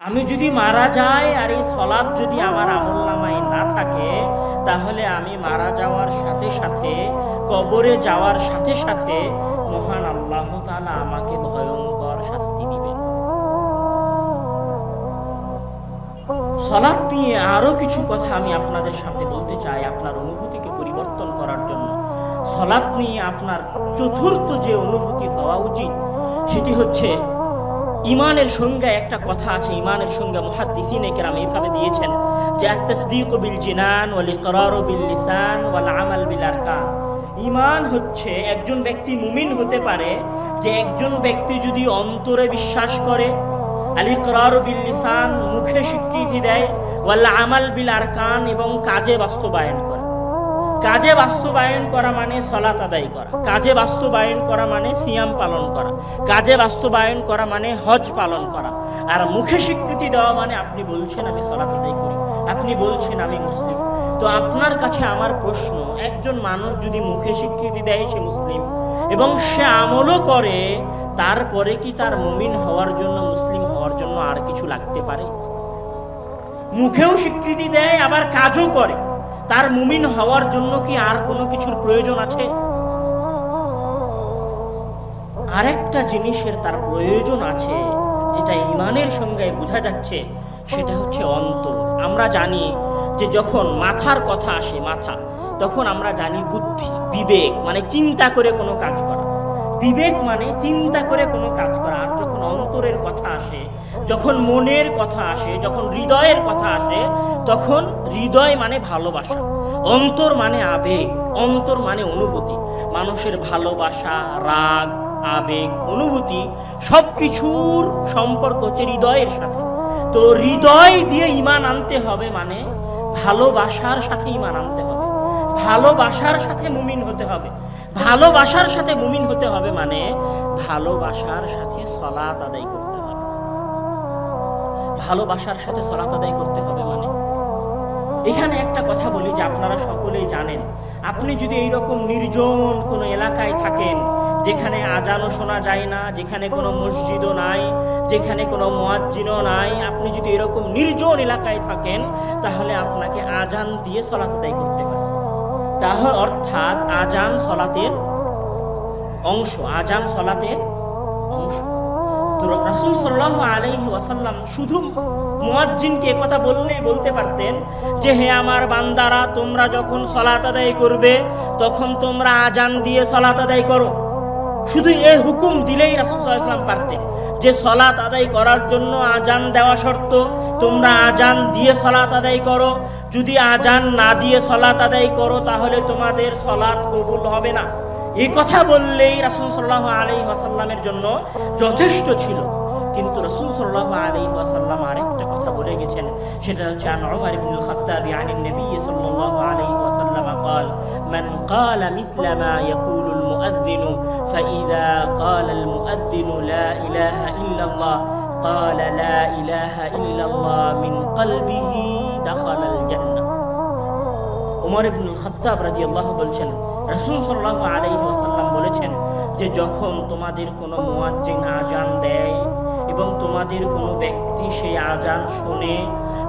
আমি যদি মারা যাই আর এই সলাদ যদি আমার আমল নামায় না থাকে, তাহলে আমি মারা যাওয়ার সাথে সাথে, কবরে যাওয়ার সাথে সাথে মহান আল্লাহ তাআলা আমাকে ভয়ঙ্কর শাস্তি দিবেন। সলাদ নিয়ে আরও কিছু কথা আমি আপনাদের সামনে বলতে চাই, আপনার অনুভূতিকে পরিবর্তন করার জন্য। সলাদ নিয়ে আপনার চতুর্থ যে অনুভূতি হওয়া উচিত, সেটি হচ্ছে ইমানের সংজ্ঞায় একটা কথা আছে, ইমানের সংজ্ঞা মুহাদ্দিসিন একরাম এইভাবে দিয়েছেন যে আত্তাসদীক বিল জিনান ওয়াল ইকরার বিল লিসান ওয়াল আমাল বিল আরকান। ইমান হচ্ছে একজন ব্যক্তি মুমিন হতে পারে যে একজন ব্যক্তি যদি অন্তরে বিশ্বাস করে, আলী করার বিল লিসান মুখে স্বীকৃতি দেয়, ওয়াল আমাল বিল আরকান এবং কাজে বাস্তবায়ন করে। কাজে বাস্তবায়ন করা মানে সলাত আদায় করা। কাজে বাস্তবায়ন করা মানে সিয়াম পালন করা। কাজে বাস্তবায়ন করা মানে হজ পালন করা। আর মুখে স্বীকৃতি দেওয়া মানে আপনি বলছেন, আমি সলাত আদায় করি। আপনি বলছেন, আমি মুসলিম। তো আপনার কাছে আমার প্রশ্ন, একজন মানুষ যদি মুখে স্বীকৃতি দেয় সে মুসলিম এবং সে আমলও করে, তারপরে কি তার মুমিন হওয়ার জন্য, মুসলিম হওয়ার জন্য আর কিছু লাগতে পারে? মুখেও স্বীকৃতি দেয়, আবার কাজও করে। তার মুমিন হওয়ার জন্য কি আর কোনো কিছুর প্রয়োজন আছে? আরেকটা জিনিসের তার প্রয়োজন আছে, যেটা ইমানের সঙ্গে বোঝা যাচ্ছে, সেটা হচ্ছে অন্তর। আমরা জানি যে যখন মাথার কথা আসে মাথা, তখন আমরা জানি বুদ্ধি, বিবেক মানে চিন্তা করে কোনো কাজ করা। বিবেক মানে চিন্তা করে কোনো কাজ অন্তরের কথা আসে, যখন মনের কথা আসে, যখন হৃদয়ের কথা আসে, তখন হৃদয় মানে ভালোবাসা, অন্তর মানে আবেগ, অন্তর মানে অনুভূতি। মানুষের ভালোবাসা, রাগ, আবেগ, অনুভূতি সব কিছুর সম্পর্ক হচ্ছে হৃদয়ের সাথে। তো হৃদয় দিয়ে ইমান আনতে হবে মানে ভালোবাসার সাথে ইমান আনতে ভালোবাসার সাথে মুমিন হতে হবে। ভালোবাসার সাথে মুমিন হতে হবে মানে ভালোবাসার সাথে সলাত আদায় করতে হবে। ভালোবাসার সাথে সলাত আদায় করতে হবে মানে। এখানে একটা কথা বলি যে আপনারা সকলেই জানেন, আপনি যদি এইরকম নির্জন কোনো এলাকায় থাকেন, যেখানে আজানও শোনা যায় না, যেখানে কোনো মসজিদও নাই, যেখানে কোনো মোয়াজ্জিনও নাই, আপনি যদি এরকম নির্জন এলাকায় থাকেন, তাহলে আপনাকে আজান দিয়ে সলাত আদায় করতে হবে। তাহলে অর্থাৎ আজান সলাতের অংশ, আজান সলাতের অংশ। তো সাল্লাহ আলহি ওয়াসাল্লাম শুধু মোয়াজ্জিনকে কথা বললেই বলতে পারতেন যে, হে আমার বান্দারা, তোমরা যখন সলাত আদায় করবে, তখন তোমরা আজান দিয়ে সলাত আদায় করো। শুধু এ হুকুম দিলেই রাসূল সাল্লাল্লাহু আলাইহি ওয়াসাল্লাম পারতেন যে সলাত আদায় করার জন্য আজান দেওয়া শর্ত তোমরা আজান দিয়ে সলাত আদায় করো যদি আজান না দিয়ে সলাত আদায় করো তাহলে তোমাদের সলাত কবুল হবে না এই কথা বললেই রাসূল সাল্লাল্লাহু আলাইহি ওয়াসাল্লামের জন্য যথেষ্ট ছিল কিন্তু রাসূল সাল্লাল্লাহু আলাইহি ওয়াসাল্লাম আরেকটা কথা বলে গেছেন সেটা হচ্ছে আন উমর ইবনে আল-খাত্তাব عن النبي صلى الله عليه وسلم قال من قال مثل ما يقول المؤذن فإذا قال المؤذن لا إله إلا الله قال لا إله إلا الله من قلبه دخل الجنة উমর ইবনুল খাত্তাব রাদিয়াল্লাহু বলছেন রাসূল সাল্লাল্লাহু আলাইহি ওয়াসাল্লাম বলেছেন যে যখন তোমাদের কোনো মুয়াজ্জিন আজান দেয় এবং তোমাদের কোনো ব্যক্তি সেই আজান শোনে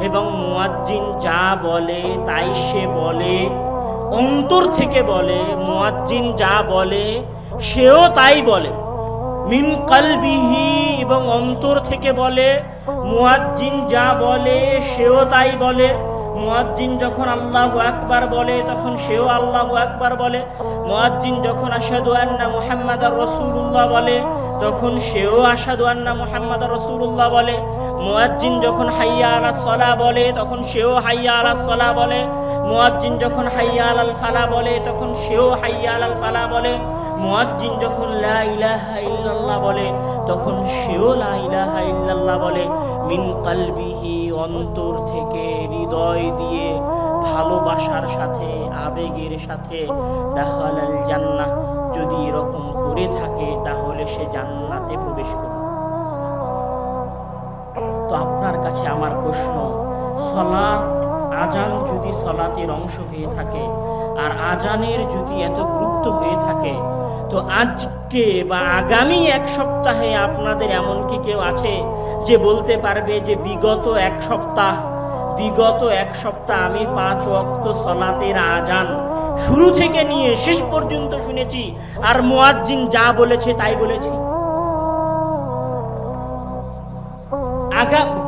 এবং মুয়াজ্জিন যা বলে তাই সে বলে অন্তর থেকে বলে, মুয়াজ্জিন যা বলে, সেও তাই বলে। মিন কালবিহি এবং অন্তর থেকে বলে, মুয়াজ্জিন যা বলে, সেও তাই বলে। মুয়াজ্জিন যখন আল্লাহু আকবার বলে, তখন সেও আল্লাহু আকবার বলে। মুয়াজ্জিন যখন আশহাদু আন্না মুহাম্মাদার রাসূলুল্লাহ বলে, তখন সেও আশহাদু আন্না মুহাম্মাদার রাসূলুল্লাহ বলে। মুয়াজ্জিন যখন হাইয়া আলা সলা বলে, তখন সেও হাইয়া আলা সলা বলে। মুয়াজ্জিন যখন হাইয়া আলাল ফালা বলে, তখন সেও হাইয়া আলাল ফালা বলে। মুয়াজ্জিন যখন লা ইলাহা ইল্লাল্লাহ বলে, তখন সেও লা ইলাহা ইল্লাল্লাহ বলে। মিন কালবিহি অন্তর থেকে হৃদয় দিয়ে ভালোবাসার সাথে, আবেগের সাথে দাখালাল জান্নাহ। যদি এরকম করে থাকে, তাহলে সে জান্নাতে প্রবেশ করবে। তো আপনার কাছে আমার প্রশ্ন সলাৎ আজান যদি সলাতের অংশ হয়ে থাকে আর আজানের যদি এত গুরুত্ব হয়ে থাকে, তো আজকে বা আগামী এক সপ্তাহে আপনাদের এমন কি কেউ আছে যে বলতে পারবে যে বিগত এক সপ্তাহ, বিগত এক সপ্তাহ আমি পাঁচ ওয়াক্ত সলাতের আজান শুরু থেকে নিয়ে শেষ পর্যন্ত শুনেছি আর মুয়াজ্জিন যা বলেছে তাই বলেছি।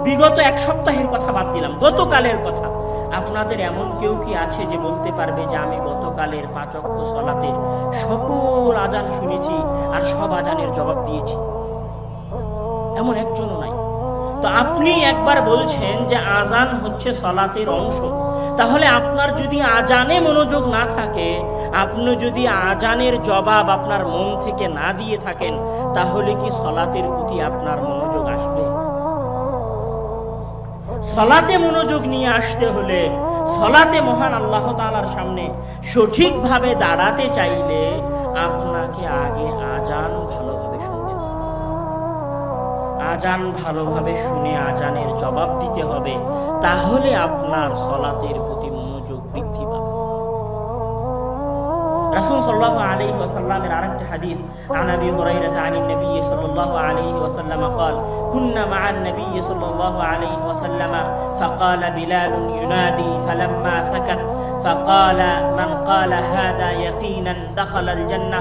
বিগত এক সপ্তাহের কথা বাদ দিলাম, গতকালের কথা। আপনাদের এমন কেউ কি আছে যে বলতে পারবে যে আমি গতকালের পাঁচ অক্ত সলাতের সকল আজান শুনেছি আর সব আজানের জবাব দিয়েছি? এমন একজনও নাই। তো আপনি একবার বলছেন যে আজান হচ্ছে সলাতের অংশ। তাহলে আপনার যদি আজানে মনোযোগ না থাকে, আপনি যদি আজানের জবাব আপনার মন থেকে না দিয়ে থাকেন, তাহলে কি সলাতের প্রতি আপনার মনোযোগ আসবে? সলাতে মনোযোগ নিয়ে আসতে হলে সলাতে মহান আল্লাহ তালার সামনে সঠিকভাবে দাঁড়াতে চাইলে আপনাকে আগে আজান ভালোভাবে শুনতে হবে। আজান ভালোভাবে শুনে আজানের জবাব দিতে হবে, তাহলে আপনার সলাতের প্রতি মনোযোগ বৃদ্ধি পাবে। রাসূল সাল্লাল্লাহু আলাইহি ওয়াসাল্লামের আরেকটা হাদিস عن ابي هريره عن النبي صلى الله عليه وسلم قال كنا مع النبي صلى الله عليه وسلم فقال بلال ينادي فلما سكت فقال من قال هذا يقينا دخل الجنه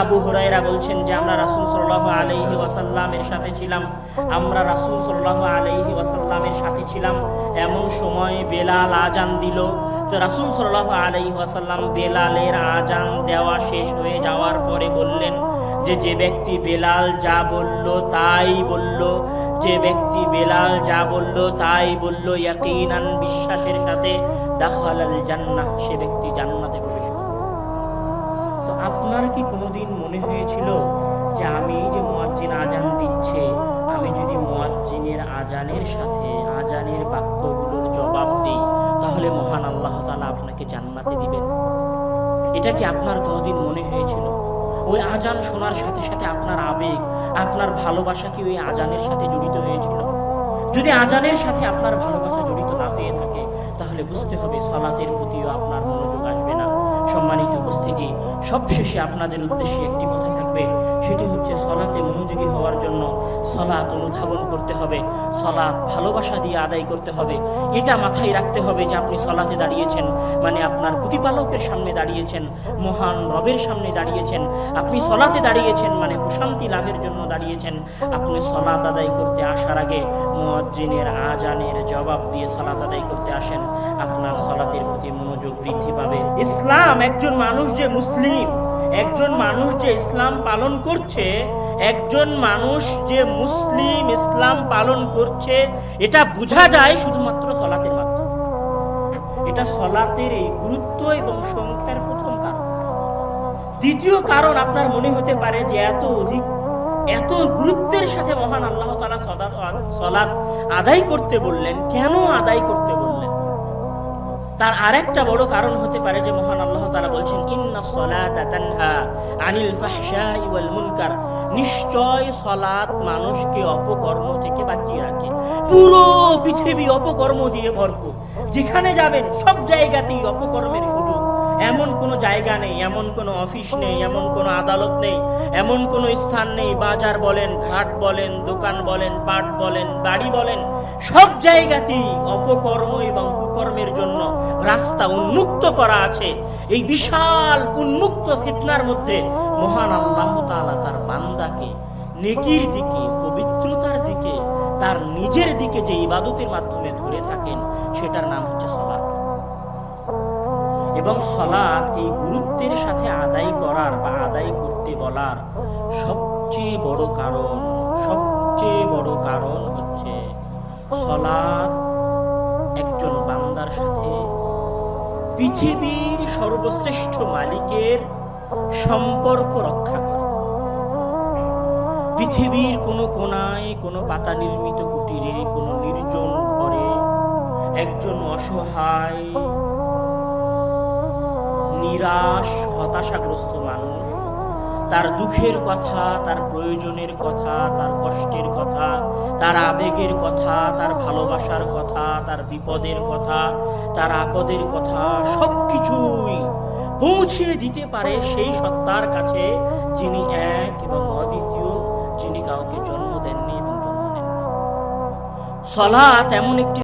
আবু হুরাইরা বলছেন যে আমরা রাসূল সাল্লাল্লাহু আলাইহি ওয়াসাল্লামের সাথে ছিলাম আমরা রাসূল সাল্লাল্লাহু আলাইহি ওয়াসাল্লামের সাথে ছিলাম এমন সময় বেলাল আজান দিল। তো রাসূল সাল্লাহ আলাইহি ওয়াসাল্লাম বেলালের আজান দেওয়া শেষ হয়ে যাওয়ার পরে বললেন যে যে ব্যক্তি বেলাল যা বলল তাই বলল, যে ব্যক্তি বেলাল যা বলল তাই বলল, ইয়াকিনান বিশ্বাসের সাথে দাখালাল জান্নাহ, সে ব্যক্তি জান্নাতে প্রবেশ তো আপনার কি কোনোদিন মনে হয়েছিল মুয়াজ্জিনের আজানের সাথে আজানের বাক্যগুলোর জবাব দিই, তাহলে মহান আল্লাহ তাআলা আপনাকে জান্নাতে দিবেন। এটা কি আপনার কোনোদিন মনে হয়েছিল? ওই আজান শোনার সাথে সাথে আপনার আবেগ, আপনার ভালোবাসা কি ওই আজানের সাথে জড়িত হয়েছিল? যদি আজানের সাথে আপনার ভালোবাসা জড়িত না হয়ে থাকে, তাহলে বুঝতে হবে সলাতের প্রতিও আপনার মনোযোগ আসবে না। সম্মানিত উপস্থিতি, সবশেষে আপনাদের উদ্দেশ্যে একটি কথা থাকবে। সেটি হচ্ছে সলাতে মনোযোগী হওয়ার জন্য সলাৎ অনুধাবন করতে হবে, সলাৎ ভালোবাসা দিয়ে আদায় করতে হবে। এটা মাথায় রাখতে হবে যে আপনি সলাতে দাঁড়িয়েছেন মানে আপনার প্রতিপালকের সামনে দাঁড়িয়েছেন, মহান রবের সামনে দাঁড়িয়েছেন। আপনি সলাতে দাঁড়িয়েছেন মানে প্রশান্তি লাভের জন্য দাঁড়িয়েছেন। আপনি সলাত আদায় করতে আসার আগে মুয়াজ্জিনের আজানের জবাব দিয়ে সলাত আদায় করতে আসেন। আপনার সলাতের প্রতি মনোযোগ বৃদ্ধি পাবে। ইসলাম একজন মানুষ যে মুসলিম। একজন মানুষ যে ইসলাম পালন করছে, একজন মানুষ যে মুসলিম ইসলাম পালন করছে, এটা বোঝা যায় শুধুমাত্র সলাতের মাধ্যমে। এটা সলাতের এই গুরুত্ব এবং সংখ্যার প্রথম কারণ। দ্বিতীয় কারণ আপনার মনে হতে পারে যে এত অধিক, এত গুরুত্বের সাথে মহান আল্লাহ তালা সলাৎ আদায় করতে বললেন, কেন আদায় করতে বললেন? তার আরেকটা বড় কারণ হতে পারে যে মহান আল্লাহ তারা বলছেন আনিল ওয়াল মুনকার। নিশ্চয় সলাত মানুষকে অপকর্ম থেকে বাঁচিয়ে রাখে। পুরো পৃথিবী অপকর্ম দিয়ে ভরপুর। যেখানে যাবেন সব জায়গাতেই অপকর্মের এমন কোনো জায়গা নেই, এমন কোনো অফিস নেই, এমন কোনো আদালত নেই, এমন কোনো স্থান নেই, বাজার বলেন, ঘাট বলেন, দোকান বলেন, পাট বলেন, বাড়ি বলেন, সব জায়গাতেই অপকর্ম এবং কুকর্মের জন্য রাস্তা উন্মুক্ত করা আছে। এই বিশাল উন্মুক্ত ফিতনার মধ্যে মহান আল্লাহ তাআলা তার বান্দাকে, নেকির দিকে, পবিত্রতার দিকে, তার নিজের দিকে যে ইবাদতের মাধ্যমে ধরে থাকেন, সেটার নাম হচ্ছে সলাৎ। এবং সলাৎ এই গুরুত্বের সাথে আদায় করার বা আদায় করতে বলার সবচেয়ে বড় কারণ, সবচেয়ে বড় কারণ হচ্ছে সলাৎ একজন বান্দার সাথে পৃথিবীর সর্বশ্রেষ্ঠ মালিকের সম্পর্ক রক্ষা করে। পৃথিবীর কোনো কোনায় কোনো পাতা নির্মিত কুটিরে, কোনো নির্জন ঘরে একজন অসহায় নিরাশ, হতাশাগ্রস্ত মানুষ। তার দুঃখের কথা, তার প্রয়োজনের কথা, তার কষ্টের কথা, তার আবেগের কথা, তার ভালোবাসার কথা, তার বিপদের কথা, তার আপদের কথা সব কিছুই পৌঁছিয়ে দিতে পারে সেই সত্তার কাছে যিনি এক এবং অদ্বিতীয়, যিনি কাউকে জন্ম দেননি এবং জন্ম দেননি সলাৎ এমন একটি